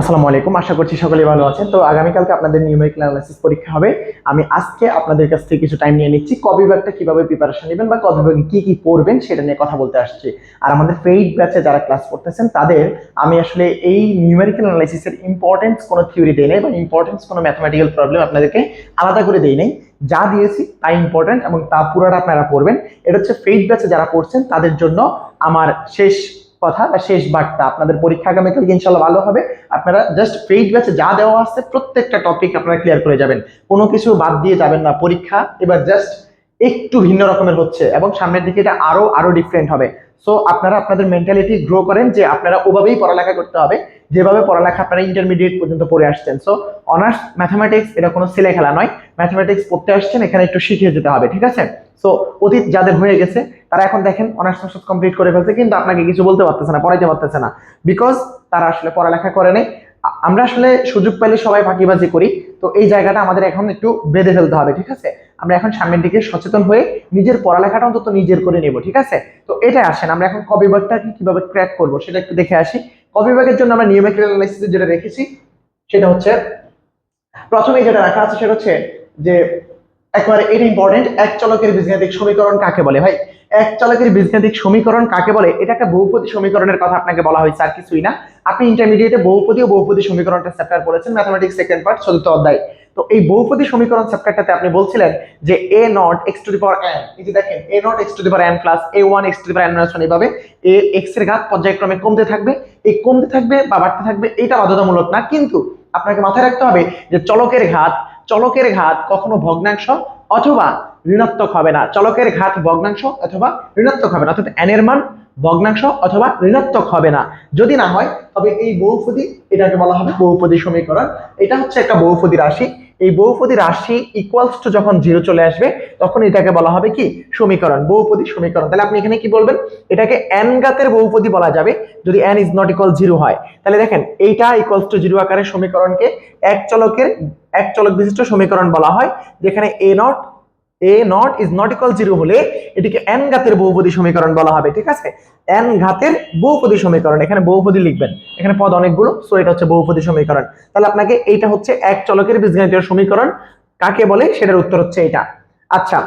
আসসালামু আলাইকুম, আশা করছি সকলেই ভালো আছেন। তো আগামীকালকে আপনাদের নিউমেরিক্যাল অ্যানালাইসিস পরীক্ষা হবে। আমি আজকে আপনাদের কাছ থেকে কিছু টাইম নিয়ে নিচ্ছি। ক বিভাগটা কীভাবে প্রিপারেশন নেবেন বা ক বিভাগে কি কি পড়বেন সেটা নিয়ে কথা বলতে আসছি। আর আমাদের পেইড ব্যাচে যারা ক্লাস করতেছেন, তাদের আমি আসলে এই নিউমেরিক্যাল অ্যানালাইসিসের ইম্পর্টেন্স কোনো থিওরি দেই নাই বা ইম্পর্টেন্স কোনো ম্যাথমেটিক্যাল প্রবলেম আপনাদেরকে আলাদা করে দেই নাই। যা দিয়েছি তা ইম্পর্টেন্ট এবং তা পুরোটা আপনারা পড়বেন। এটা হচ্ছে পেইড ব্যাচে যারা পড়ছেন, তাদের জন্য আমার শেষ কথা বা শেষ বার্তা। আপনাদের পরীক্ষা আগামীকাল ইনশাল্লাহ ভালো হবে। আপনারা জাস্ট ফ্রেড ব্যাচে যা দেওয়া আছে, প্রত্যেকটা টপিক আপনারা ক্লিয়ার করে যাবেন। কোনো কিছু বাদ দিয়ে যাবেন না। পরীক্ষা, এবার জাস্ট একটু ভিন্ন রকমের হচ্ছে এবং সামনের দিকে এটা আরও আরও ডিফারেন্ট হবে। সো আপনারা আপনাদের মেন্টালিটি গ্রো করেন যে আপনারা ওভাবেই পড়ালেখা করতে হবে। যেভাবে পড়ালেখা আপনারা ইন্টারমিডিয়েট পর্যন্ত পড়ে আসছেন। সো অনার্স ম্যাথামেটিক্স এটা কোনো ছেলে খেলা নয়। ম্যাথামেটিক্স পড়তে আসছেন, এখানে একটু শিখিয়ে যেতে হবে, ঠিক আছে? সো অতীত যাদের হয়ে গেছে, তারা এখন দেখেন অনার্স মাস্টার্স কমপ্লিট করে ফেলছে, কিন্তু আপনাকে কিছু বলতে পারতেছে না, পড়াইতে পারতেছে না। বিকজ তারা আসলে পড়ালেখা করে নাই। আমরা আসলে সুযোগ পেলে সবাই ফাঁকিবাজি করি। তো এই জায়গাটা আমাদের এখন একটু বেঁধে ফেলতে হবে, ঠিক আছে? আমরা এখন সামনের দিকে সচেতন হয়ে নিজের পড়ালেখাটা অন্তত নিজের করে নেব, ঠিক আছে? তো এটা আসেন, আমরা এখন কবিভাগটাকে কীভাবে ক্র্যাক করব সেটা একটু দেখে আসি। কবিভাগের জন্য আমরা অ্যানালাইসিস যেটা রেখেছি, সেটা হচ্ছে প্রথমে যেটা রাখা আছে সেটা হচ্ছে যে একবারে এটা ইম্পর্টেন্ট এক চলকের বীজগাণিতিক সমীকরণ কাকে বলে? ভাই, এক চলকের বীজগাণিতিক সমীকরণ কাকে বলে? এটা একটা বহুপদী সমীকরণের কথা আপনাকে বলা হয়েছে, আর কিছুই না। আপনি ইন্টারমিডিয়েটে বহুপদী ও বহুপদী সমীকরণটা চ্যাপ্টার পড়েছেন ম্যাথমেটিক্স সেকেন্ড পার্ট চতুর্থ অধ্যায়। তো এই বহুপদী সমীকরণ চ্যাপ্টারটাতে আপনি বলছিলেন যে a naught x to the power n এই যে দেখেন a naught x to the power n plus a one x to the power n one এইভাবে এ এক্সের ঘাত পর্যায়ক্রমে কমতে থাকবে এই কমতে থাকবে বা বাড়তে থাকবে, এটা বাধ্যতামূলক না। কিন্তু আপনাকে মাথায় রাখতে হবে যে চলকের ঘাত চলকের ঘাত কখনো ভগ্নাংশ অথবা ঋণাত্মক হবে না। চলকের ঘাত ভগ্নাংশ অথবা ঋণাত্মক হবে না। অর্থাৎ এনের মান ভগ্নাংশ অথবা ঋণাত্মক হবে না। যদি না হয়, তবে এই বহুপদী এটাকে বলা হবে বহুপদী সমীকরণ। এটা হচ্ছে একটা বহুপদী রাশি। এই বহুপদী রাশি ইকুয়ালস টু যখন জিরো চলে আসবে, তখন এটাকে বলা হবে কি? সমীকরণ। বহুপদী সমীকরণ। তাহলে আপনি এখানে কি বলবেন? এটাকে এন গাতের বহুপদী বলা যাবে যদি n is not equal zero হয়। তাহলে দেখেন, এইটা ইকুয়ালস টু জিরো আকারের সমীকরণকে এক চলকের, এক চলক বিশিষ্ট সমীকরণ বলা হয়, যেখানে a naught a naught is not equal zero হলে এটিকে এন ঘাতের বহুপদী সমীকরণ বলা হবে, ঠিক আছে? এন ঘাতের বহুপদী সমীকরণ, এখানে বহুপদী লিখবেন। এখানে পদ অনেকগুলো সো এটা হচ্ছে বহুপদী সমীকরণ। তাহলে আপনাকে এইটা হচ্ছে এক চলকের বীজগণিতীয় সমীকরণ, কাকে বলে সেটার উত্তর হচ্ছে এটা। আচ্ছা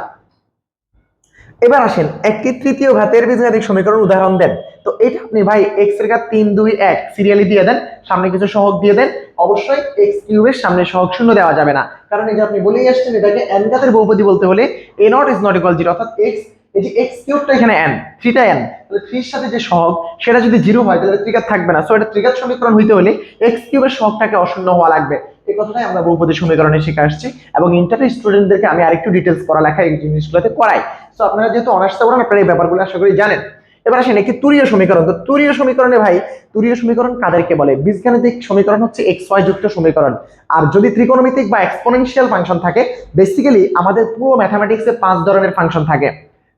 এবার আসেন, একটি তৃতীয় ঘাতের বীজগাণিতিক সমীকরণ উদাহরণ দেন। তো এটা আপনি ভাই এক্সের ঘাত তিন, দুই, এক সিরিয়ালি দিয়ে দেন, সামনে কিছু সহগ দিয়ে দেন, অবশ্যই এক্স কিউবের সামনে সহগ শূন্য দেওয়া যাবে না। কারণ এই যে আপনি বলেই আসছেন, এটাকে এন ঘাতের বহুপদী বলতে হলে a naught is not equal zero অর্থাৎ এক্স এই যে এক্স কিউবটা এখানে এন থ্রিটা এন তাহলে থ্রির সাথে যে সহগ, সেটা যদি জিরো হয়, তাহলে ত্রিঘাত থাকবে না। সো এটা ত্রিঘাত সমীকরণ হইতে হলে এক্স কিউবের সহগটাকে অশূন্য হওয়া লাগবে। এই কথাটাই আমরা বহুপদী সমীকরণে শিখে আসছি এবং ইন্টার স্টুডেন্টদেরকে আমি আরেকটু ডিটেলস পড়ালেখা এই জিনিসগুলোতে করাই। সো আপনারা যেহেতু অনার্সে পড়েন, আপনারা এই ব্যাপারগুলো আশা করি জানেন। এবার আসেন একটি তুরীয় সমীকরণ। তো তুরীয় সমীকরণে ভাই, তুরীয় সমীকরণ কাদেরকে বলে? বীজগাণিতিক সমীকরণ হচ্ছে এক্স ওয়াই যুক্ত সমীকরণ। আর যদি ত্রিকোণমিতিক বা এক্সপোনেনশিয়াল ফাংশন থাকে বেসিক্যালি আমাদের পুরো ম্যাথামেটিক্সে পাঁচ ধরনের ফাংশন থাকে।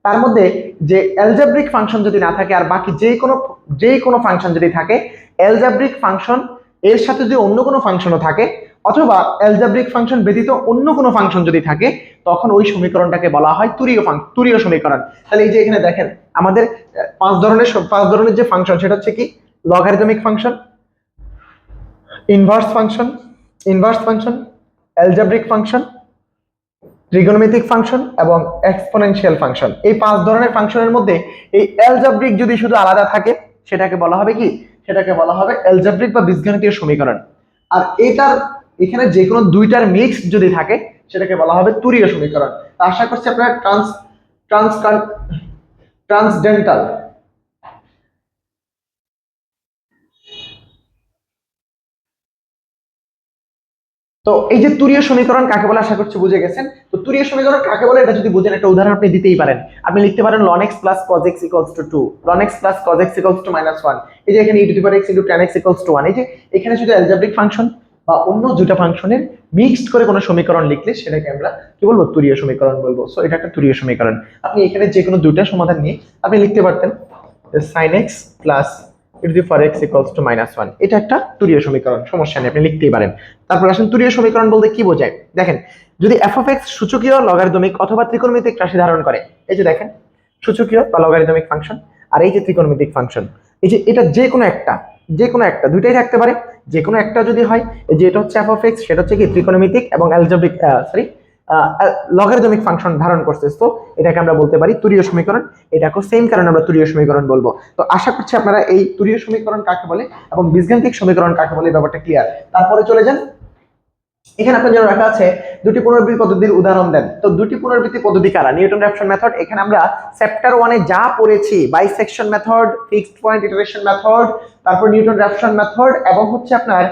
তার মধ্যে যে অ্যালজাব্রিক ফাংশন যদি না থাকে, আর বাকি যে কোনো যেই কোনো ফাংশন যদি থাকে অ্যালজাব্রিক ফাংশন এর সাথে যদি অন্য কোনো ফাংশনও থাকে, অথবা অ্যালজাব্রিক ফাংশন ব্যতীত অন্য কোনো ফাংশন যদি থাকে, তখন ওই সমীকরণটাকে বলা হয় তুরীয় ফাং তুরীয় সমীকরণ। তাহলে এই যে এখানে দেখেন আমাদের পাঁচ ধরনের পাঁচ ধরনের যে ফাংশন সেটা হচ্ছে কি? Logarithmic function inverse function inverse function algebraic function trigonometric function এবং এক্সপোনেনশিয়াল ফাংশন এই পাঁচ ধরনের ফাংশনের মধ্যে এই অ্যালজাব্রিক যদি শুধু আলাদা থাকে, সেটাকে বলা হবে কি? সেটাকে বলা হবে অ্যালজাব্রিক বা বীজগণিতীয় সমীকরণ। আর এটার, এখানে যে কোনো দুইটার মিক্স যদি থাকে, সেটাকে বলা হবে তুরীয় সমীকরণ। আশা করছি আপনারা ট্রান্স ট্রান্স ট্রান্সডেন্টাল তো এই যে তুরীয় সমীকরণ কাকে বলে আশা করছি বুঝে গেছেন? তো তুরীয় সমীকরণ কাকে বলে এটা যদি বুঝেন, একটা উদাহরণ আপনি দিতেই পারেন। আপনি লিখতে পারেন ln x plus cos x equals to 2 ln x plus cos x equals to minus 1 এই যে এখানে power x into tan x equals to 1 এই যে এখানে শুধু অ্যালজেব্রিক ফাংশন বা অন্য দুটো ফাংশনের মিক্সড করে কোনো সমীকরণ লিখলে সেটাকে আমরা কি বলব? তুরীয় সমীকরণ বলব। সো এটা একটা তুরীয় সমীকরণ। আপনি এখানে যে কোনো দুইটা সমাধান নিয়ে আপনি লিখতে পারতেন sin x plus to the power x equals to minus 1 এটা একটা তুরীয় সমীকরণ, সমস্যা নেই, আপনি লিখতেই পারেন। তারপর আসেন তুরীয় সমীকরণ বলতে কি বোঝায়? দেখেন, যদি এফ অফ এক্স সূচকীয় লগারিদমিক অথবা ত্রিকোণমিতিক রাশি ধারণ করে, এই যে দেখেন, সূচকীয় বা লগারিদমিক ফাংশন আর এই যে ত্রিকোণমিতিক ফাংশন এই যে এটা যে কোনো একটা যে কোনো একটা, দুইটাই থাকতে পারে। যে কোনো একটা যদি হয় যেটা হচ্ছে এফ অফ এক্স সেটা হচ্ছে কি ত্রিকোণমিতিক এবং অ্যালজেব্রিক সরি লগারিদমিক ফাংশন ধারণ করছে। তো এটাকে আমরা বলতে পারি তুরীয় সমীকরণ। এটাকেও সেম কারণে আমরা তুরীয় সমীকরণ বলব। তো আশা করছি আপনারা এই তুরীয় সমীকরণ কাকে বলে এবং বীজগাণিতিক সমীকরণ কাকে বলে ব্যাপারটা ক্লিয়ার তারপরে চলে যান এখানে আপনার জন্য রাখা আছে দুটি পুনরাবৃত্তি পদ্ধতির উদাহরণ দেন। তো দুটি পুনরাবৃত্তি পদ্ধতি কারা? নিউটন র্যাপশন মেথড এখানে আমরা চ্যাপ্টার ওয়ানে যা পড়েছি bisection method fixed point iteration method তারপর নিউটন র্যাপশন মেথড এবং হচ্ছে আপনার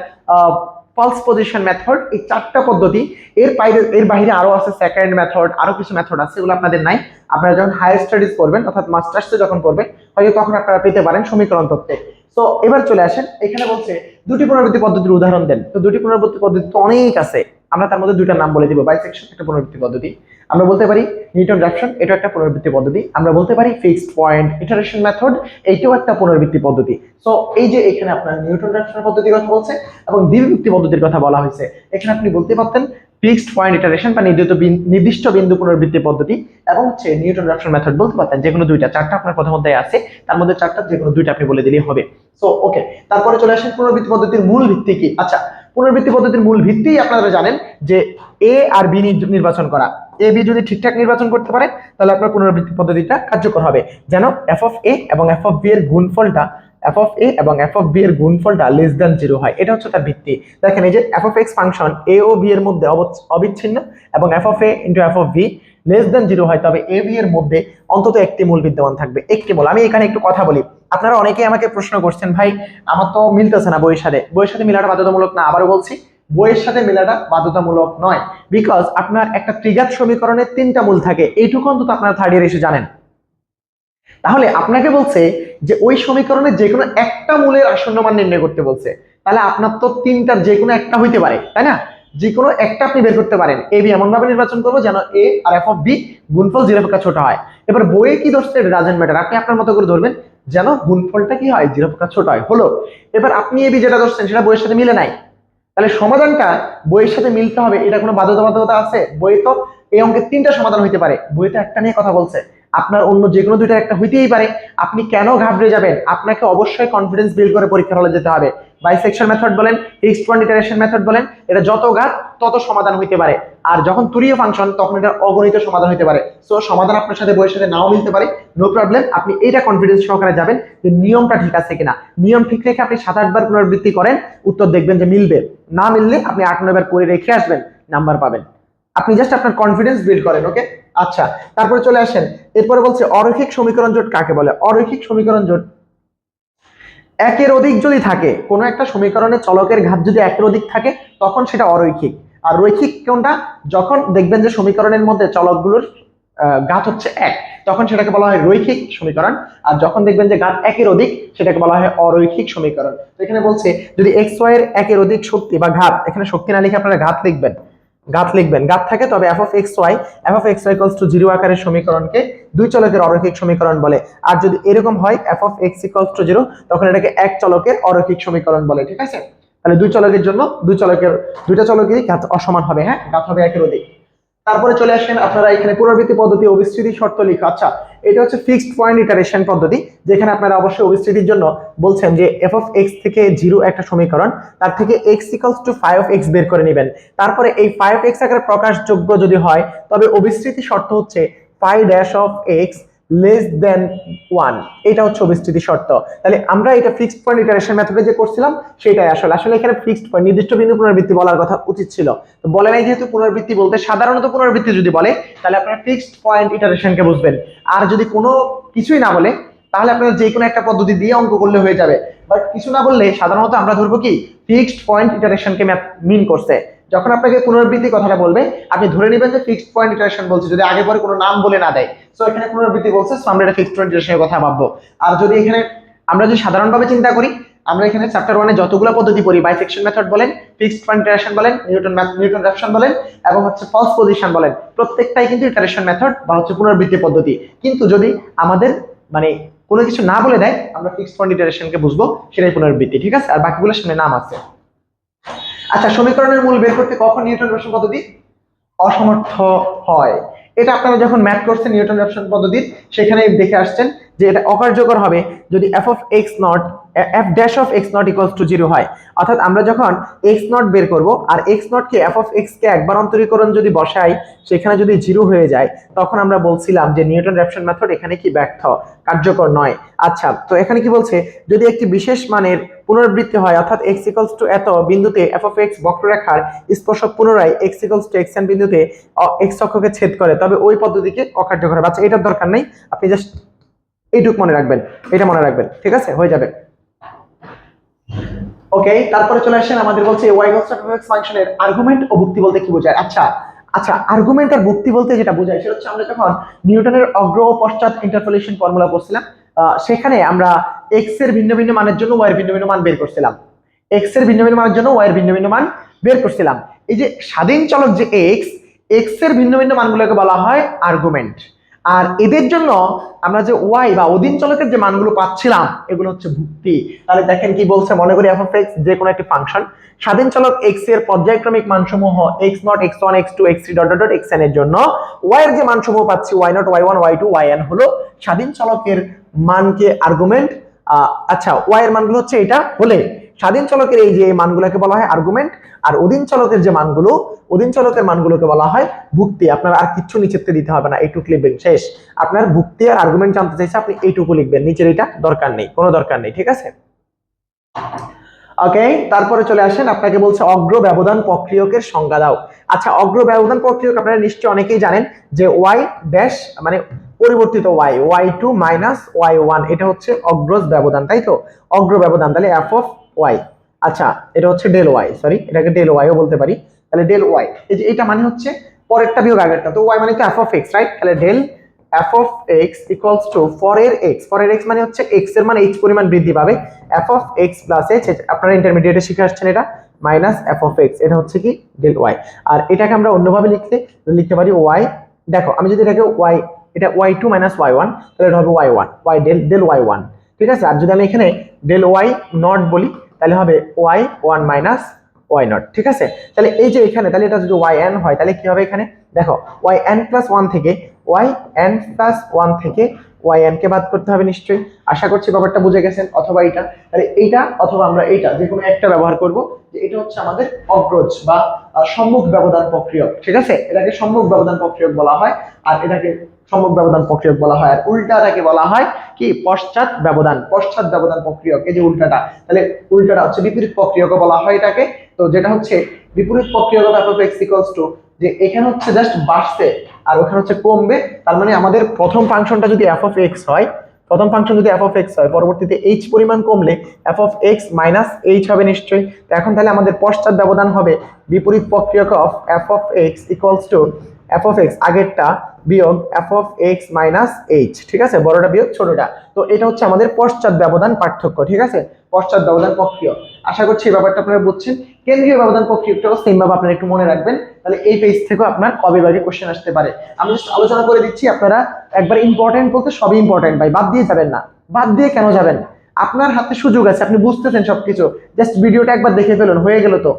পালস পজিশন মেথড এই চারটা পদ্ধতি, এর বাইরে এর বাইরে আরও আছে সেকেন্ড মেথড আরও কিছু মেথড আছে, এগুলো আপনাদের নাই। আপনারা যখন হায়ার স্টাডিজ করবেন, অর্থাৎ মাস্টার্সে যখন করবেন, হয়তো তখন আপনারা পেতে পারেন সমীকরণ তত্ত্বে। তো এবার চলে আসেন। এখানে বলছে দুটি পুনরাবৃত্তি পদ্ধতির উদাহরণ দেন। তো দুটি পুনরাবৃত্তি পদ্ধতি তো অনেক আছে। আমরা তার মধ্যে দুইটা নাম বলে দিব। বাইসেকশন একটা পুনরাবৃত্তি পদ্ধতি। আমরা বলতে পারি নিউটন র্যাপশন এটা একটা পুনরাবৃত্তি পদ্ধতি। আমরা বলতে পারি ফিক্সড পয়েন্ট ইটারেশন মেথড এইটাও একটা পুনরাবৃত্তি পদ্ধতি। সো এই যে এখানে আপনার নিউটন র্যাপশন পদ্ধতির কথা বলছে এবং দ্বিবৃত্তি পদ্ধতির কথা বলা হয়েছে। এখানে আপনি বলতে পারতেন ফিক্সড পয়েন্ট ইটারেশন বা নির্দিষ্ট নির্দিষ্ট বিন্দু পুনরাবৃত্তি পদ্ধতি এবং হচ্ছে নিউটন র্যাপশন মেথড বলতে পারতেন যে কোনো দুইটা, চারটা আপনার প্রথম অধ্যায়ে আছে, তার মধ্যে চারটা যে কোনো দুইটা আপনি বলে দিলেই হবে। সো ওকে তারপরে চলে আসেন পুনরাবৃত্তি পদ্ধতির মূল ভিত্তি কি? আচ্ছা পুনরাবৃত্তি পদ্ধতির মূল ভিত্তি আপনারা জানেন যে এ আর বি নির্বাচন করা। এ বি যদি ঠিকঠাক নির্বাচন করতে পারে তাহলে আপনার পুনরাবৃত্তি পদ্ধতিটা কার্যকর হবে। যেন এফ অফ এ এবং এফ অফ বি এর গুণফলটা এফ অফ এ এবং এফ অফ বি এর গুণফলটা লেস দ্যান জিরো হয়। এটা হচ্ছে তার ভিত্তি। দেখেন এই যে f of x function a O b এর মধ্যে অবচ- অবিচ্ছিন্ন এবং f of a into f of b less than zero হয়, তবে এ বি এর মধ্যে অন্তত একটি মূল বিদ্যমান থাকবে। একটি মূল আমি এখানে একটু কথা বলি। আপনারা অনেকেই আমাকে প্রশ্ন করছেন, ভাই, আমার তো মিলতেছে না বইয়ের সাথে। বইয়ের সাথে মিলাটা বাধ্যতামূলক না? আবারও বলছি, বইয়ের সাথে মেলাটা বাধ্যতামূলক নয়। বিকজ আপনার একটা ত্রিঘাত সমীকরণের তিনটা মূল থাকে। এইটুকু অন্তত আপনারা থার্ড ইয়ার এসে জানেন। তাহলে আপনাকে বলছে যে ওই সমীকরণে যে কোনো একটা মূলের আসন্ন মান নির্ণয় করতে বলছে। তাহলে আপনার তো তিনটার যে কোনো একটা হইতে পারে, তাই না? যে কোনো একটা আপনি বের করতে পারেন। এ, বি এমন ভাবে নির্বাচন করব যেন এ আর এফ অফ বি গুণফল জিরো পক্ষা ছোট হয়। এবার বইয়ে কি ধরছে? Doesn't matter. আপনি আপনার মতো করে ধরবেন যেন গুণফলটা কি হয়? জিরো পক্ষা ছোট হয়। হলো, এবার আপনি এ, বি যেটা ধরছেন সেটা বইয়ের সাথে মিলে নাই। তাহলে সমাধানটা বইয়ের সাথে মিলতে হবে। এটা কোনো বাধ্যবাধকতা আছে? বই তো এই অঙ্কের তিনটা সমাধান হইতে পারে। বইতে একটা নিয়ে কথা বলছে। আপনার অন্য যে কোনো দুইটা একটা হইতেই পারে। আপনি কেন ঘাবড়ে যাবেন? আপনাকে অবশ্যই কনফিডেন্স বিল্ড করে পরীক্ষার হলে যেতে হবে। বাইসেকশন মেথড বলেন ফিক্সড পয়েন্ট ইটারেশন মেথড বলেন, এটা যত ঘাত, তত সমাধান হইতে পারে। আর যখন তুরীয় ফাংশন তখন এটা অগণিত সমাধান হইতে পারে। সো সমাধান আপনার সাথে, বইয়ের সাথে নাও মিলতে পারে। নো প্রবলেম আপনি এইটা কনফিডেন্স সহকারে যাবেন যে নিয়মটা ঠিক আছে কিনা। নিয়ম ঠিক রেখে আপনি সাত, আটবার পুনরাবৃত্তি করেন, উত্তর দেখবেন যে মিলবে। না মিললে আপনি আট নয়বার করে রেখে আসবেন, নাম্বার পাবেন। আপনি জাস্ট আপনার কনফিডেন্স বিল্ড করেন ওকে আচ্ছা তারপরে চলে আসেন। এরপরে বলছে, অরৈখিক সমীকরণ জোট কাকে বলে? অরৈখিক সমীকরণ জোট একের অধিক যদি থাকে, কোনো একটা সমীকরণে চলকের ঘাত যদি একের অধিক থাকে, তখন সেটা অরৈখিক। আর রৈখিক কোনটা? যখন দেখবেন যে সমীকরণের মধ্যে চলকগুলোর ঘাত হচ্ছে এক, তখন সেটাকে বলা হয় রৈখিক সমীকরণ। আর যখন দেখবেন যে ঘাত একের অধিক, সেটাকে বলা হয় অরৈখিক সমীকরণ। তো এখানে বলছে, যদি এক্স ওয়াই এর একের অধিক শক্তি বা ঘাত, এখানে শক্তি না লিখে আপনারা ঘাত লিখবেন। ঘাত লিখবেন। গাত থাকে, তবে f of x y f of x y to zero আকারের সমীকরণকে দুই চলকের অরৈখিক সমীকরণ বলে। আর যদি এরকম হয় f of x equals to zero তখন এটাকে এক চলকের অরৈখিক সমীকরণ বলে, ঠিক আছে? তাহলে দুই চলকের জন্য দুই চলকের, দুইটা চলকেরই গাত অসমান হবে হ্যাঁ? গাত হবে একের অধিক। তারপরে চলে আসেন আপনারা এখানে পুনরাবৃত্তি পদ্ধতি ও বিস্তৃতি শর্ত লিখা। আচ্ছা এটা হচ্ছে ফিক্সড পয়েন্ট ইটারেশন পদ্ধতি, যেখানে আপনারা অবশ্যই অবিস্তৃতির জন্য বলছেন যে এফ অফ এক্স থেকে জিরো একটা সমীকরণ, তার থেকে x equals to five of x বের করে নেবেন। তারপরে এই ফাইভ এক্স আকারে প্রকাশযোগ্য যদি হয়, তবে অবিস্তৃতি শর্ত হচ্ছে five dash of x less than one এটা হচ্ছে অবিস্তৃতি শর্ত। তাহলে আমরা এটা ফিক্সড পয়েন্ট ইটারেশন মেথডে যে করছিলাম, সেটাই আসলে। আসলে এখানে ফিক্সড পয়েন্ট নির্দিষ্ট বিন্দু পুনরাবৃত্তি বলার কথা উচিত ছিল। তো বলে নাই যেহেতু পুনরাবৃত্তি বলতে সাধারণত পুনরাবৃত্তি যদি বলে, তাহলে আপনারা ফিক্সড পয়েন্ট ইটারেশনকে বুঝবেন। আর যদি কোনো কিছুই না বলে, তাহলে আপনারা যে কোনো একটা পদ্ধতি দিয়ে অঙ্ক করলে হয়ে যাবে। বাট কিছু না বললে সাধারণত আমরা ধরবো কি ফিক্সড পয়েন্ট ইটারেশনকে মিন করছে। যখন আপনাকে পুনরাবৃত্তি কথাটা বলবে, আপনি ধরে নেবেন যে ফিক্সড পয়েন্ট ইটারেশন বলছে, যদি আগে পরে কোনো নাম বলে না দেয়। সো এখানে পুনরাবৃত্তি বলছে, so আমরা এটা ফিক্সড পয়েন্ট ইটারেশনের কথা ভাববো। আর যদি এখানে আমরা যদি সাধারণভাবে চিন্তা করি, আমরা এখানে চ্যাপ্টার ওয়ানে যতগুলো পদ্ধতি পড়ি বাইসেকশন মেথড বলেন ফিক্সড পয়েন্ট ইটারেশন বলেন নিউটন নিউটন র্যাপশন বলেন, এবং হচ্ছে ফলস পজিশন বলেন, প্রত্যেকটাই কিন্তু ইটারেশন মেথড বা হচ্ছে পুনরাবৃত্তি পদ্ধতি। কিন্তু যদি আমাদের মানে কোনো কিছু না বলে দেয়, আমরা ফিক্সড পয়েন্ট ইটারেশনকে বুঝব, সেটাই পুনরাবৃত্তি, ঠিক আছে? আর বাকিগুলোর সামনে নাম আছে। আচ্ছা সমীকরণের মূল বের করতে কখন নিউটন রসন পদ্ধতি? অসমর্থ হয়। এটা আপনারা যখন ম্যাথ করছেন নিউটন রসন পদ্ধতির সেখানে দেখে আসছেন যে এটা অকার্যকর হবে যদি f of x naught f dash of x naught equals to zero হয়। অর্থাৎ আমরা যখন এক্স নট বের করব আর এক্স নটকে এফ অফ এক্স কে একবার অন্তরীকরণ যদি বসাই, সেখানে যদি জিরো হয়ে যায়, তখন আমরা বলছিলাম যে নিউটন র্যাপশন মেথড এখানে কি ব্যর্থ, কার্যকর নয়। আচ্ছা তো এখানে কি বলছে? যদি একটি বিশেষ মানের পুনরাবৃত্তি হয়, অর্থাৎ এক্স ইকলস টু এত বিন্দুতে এফ অফ এক্স বক্ররেখার স্পর্শক পুনরায় x equals to x n বিন্দুতে এক্স অক্ষকে ছেদ করে। তবে ওই পদ্ধতিকে অকার্যকর। আচ্ছা এটার দরকার নেই। আপনি জাস্ট এইটুক মনে রাখবেন। এটা মনে রাখবেন। ঠিক আছে? হয়ে যাবে। ওকে তারপরে চলে আসেন। আমাদের বলছে ওয়াই ইকুয়ালস টু এক্স ফাংশনের আর্গুমেন্ট ও যুক্তি বলতে কি বোঝায়? আচ্ছা আচ্ছা আর্গুমেন্ট আর যুক্তি বলতে যেটা বোঝায় সেটা হচ্ছে আমরা যখন নিউটনের অগ্র ও পশ্চাৎ ইন্টারপোলেশন ফর্মুলা করছিলাম সেখানে আমরা এক্সের ভিন্ন ভিন্ন মানের জন্য ওয়াই এর ভিন্ন ভিন্ন মান বের করছিলাম। এক্সের ভিন্ন ভিন্ন মানের জন্য ওয়াই এর ভিন্ন ভিন্ন মান বের করছিলাম। এই যে স্বাধীন চলক যে এক্স এক্সের ভিন্ন ভিন্ন মানগুলোকে বলা হয় আর্গুমেন্ট আর এদের জন্য আমরা যে ওয়াই বা অধীন চলকের যে মানগুলো পাচ্ছিলাম, এগুলো হচ্ছে ভুক্তি। তাহলে দেখেন কি বলছে, মনে করি এফ এক্স যে কোনো একটি ফাংশন স্বাধীন চলক এক্সের পর্যায়ক্রমিক মানসমূহ x naught x one x two x three dot dot x n এর জন্য ওয়াই এর যে মানসমূহ পাচ্ছি y naught y one y two y n হলো স্বাধীন চলকের মানকে আর্গুমেন্ট আচ্ছা ওয়াই এর মানগুলো হচ্ছে এটা হলে। স্বাধীন চলকের এই যে মানগুলোকে বলা হয় আর্গুমেন্ট আর অধীন চলকের যে মানগুলো, অধীন চলকের মানগুলোকে বলা হয় ভুক্তি। আপনার আর কিচ্ছু নিচেতে দিতে হবে না, এইটুকু লিখবেন, শেষ। আপনার ভুক্তি আর আর্গুমেন্ট জানতে চাইছে, আপনি এইটুকু লিখবেন, নিচের এটা দরকার নেই, কোনো দরকার নেই, ঠিক আছে? ওকে তারপরে চলে আসেন, আপনাকে বলছে অগ্র ব্যবধান প্রক্রিয়কের সংজ্ঞা দাও। আচ্ছা অগ্র ব্যবধান প্রক্রিয়ক আপনারা নিশ্চয়ই অনেকেই জানেন যে ওয়াই ড্যাশ মানে পরিবর্তিত y y two minus y one এটা হচ্ছে অগ্রজ ব্যবধান, তাই তো? অগ্র ব্যবধান, তাহলে এফ অফ ওয়াই আচ্ছা এটা হচ্ছে ডেল ওয়াই সরি এটাকে ডেল ওয়াইও বলতে পারি। তাহলে ডেল ওয়াই এই যে এটা মানে হচ্ছে পরেরটা বিয়োগ আগেরটা, তো ওয়াই মানে তো এফ অফ এক্স রাইট তাহলে del f of x equals to ফরের x ফরের এক্স মানে হচ্ছে এক্সের মানে এইচ পরিমাণ বৃদ্ধি পাবে। F of x plus h আপনারা ইন্টারমিডিয়েটে শিখে আসছেন এটা মাইনাস এফ অফ এক্স এটা হচ্ছে কি ডেল ওয়াই আর এটাকে আমরা অন্যভাবে লিখতে লিখতে পারি ওয়াই দেখো, আমি যদি এটাকে ওয়াই এটা y two minus y one তাহলে এটা হবে y one y del del y one ঠিক আছে? আর যদি আমি এখানে ডেল ওয়াই নট বলি, তাহলে হবে y one minus y naught ঠিক আছে? তাহলে এই যে এখানে, তাহলে এটা যদি ওয়াই এন হয়, তাহলে কি হবে এখানে? দেখো ওয়াই এন প্লাস ওয়ান থেকে ওয়াই এন প্লাস ওয়ান থেকে ওয়াই এন কে বাদ করতে হবে নিশ্চয়ই। আশা করছি ব্যাপারটা বুঝে গেছেন, অথবা এটা তাহলে এইটা অথবা আমরা এইটা, যে কোনো একটা ব্যবহার করব, যে এটা হচ্ছে আমাদের অগ্রজ বা সম্মুখ ব্যবধান প্রক্রিয়ক, ঠিক আছে? এটাকে সম্মুখ ব্যবধান প্রক্রিয়ক বলা হয়, আর এটাকে সম্মুখ ব্যবধান প্রক্রিয়ক বলা হয় আর উল্টাটাকে বলা হয় কি? পশ্চাৎ ব্যবধান। পশ্চাৎ ব্যবধান প্রক্রিয়ক, এই যে উল্টাটা। তাহলে উল্টাটা হচ্ছে বিপরীত প্রক্রিয়কও বলা হয় এটাকে। তো যেটা হচ্ছে বিপরীত প্রক্রিয়ক অফ এক্স টু যে এখানে হচ্ছে জাস্ট বাড়ছে আর ওখানে হচ্ছে কমবে। তার মানে আমাদের প্রথম ফাংশনটা যদি এফ অফ এক্স হয়, প্রথম ফাংশন যদি এফ অফ এক্স হয়, পরবর্তীতে এইচ পরিমাণ কমলে f of x minus h হবে নিশ্চয়ই। তো এখন তাহলে আমাদের পশ্চাৎ ব্যবধান হবে বিপরীত প্রক্রিয়ক of f of x equals to f of x আগেরটা বিয়োগ f of x minus h ঠিক আছে? বড়টা বিয়োগ ছোটটা। তো এটা হচ্ছে আমাদের পশ্চাৎ ব্যবধান পার্থক্য, ঠিক আছে? পশ্চাৎ ব্যবধান প্রক্রিয়া আশা করছি এই ব্যাপারটা আপনারা বুঝছেন। কেন্দ্রীয় ব্যবধান প্রক্রিয়াটাও সেম ভাবে আপনারা একটু মনে রাখবেন। তাহলে এই পেজ থেকেও আপনার কবিভাগে কোশ্চেন আসতে পারে। আমি জাস্ট আলোচনা করে দিচ্ছি, আপনারা একবার ইম্পর্টেন্ট বলতে সবই ইম্পর্টেন্ট ভাই, বাদ দিয়ে যাবেন না। বাদ দিয়ে কেন যাবেন? আপনার হাতে সুযোগ আছে, আপনি বুঝতেছেন সবকিছু। জাস্ট ভিডিওটা একবার দেখে ফেলুন, হয়ে গেল তো।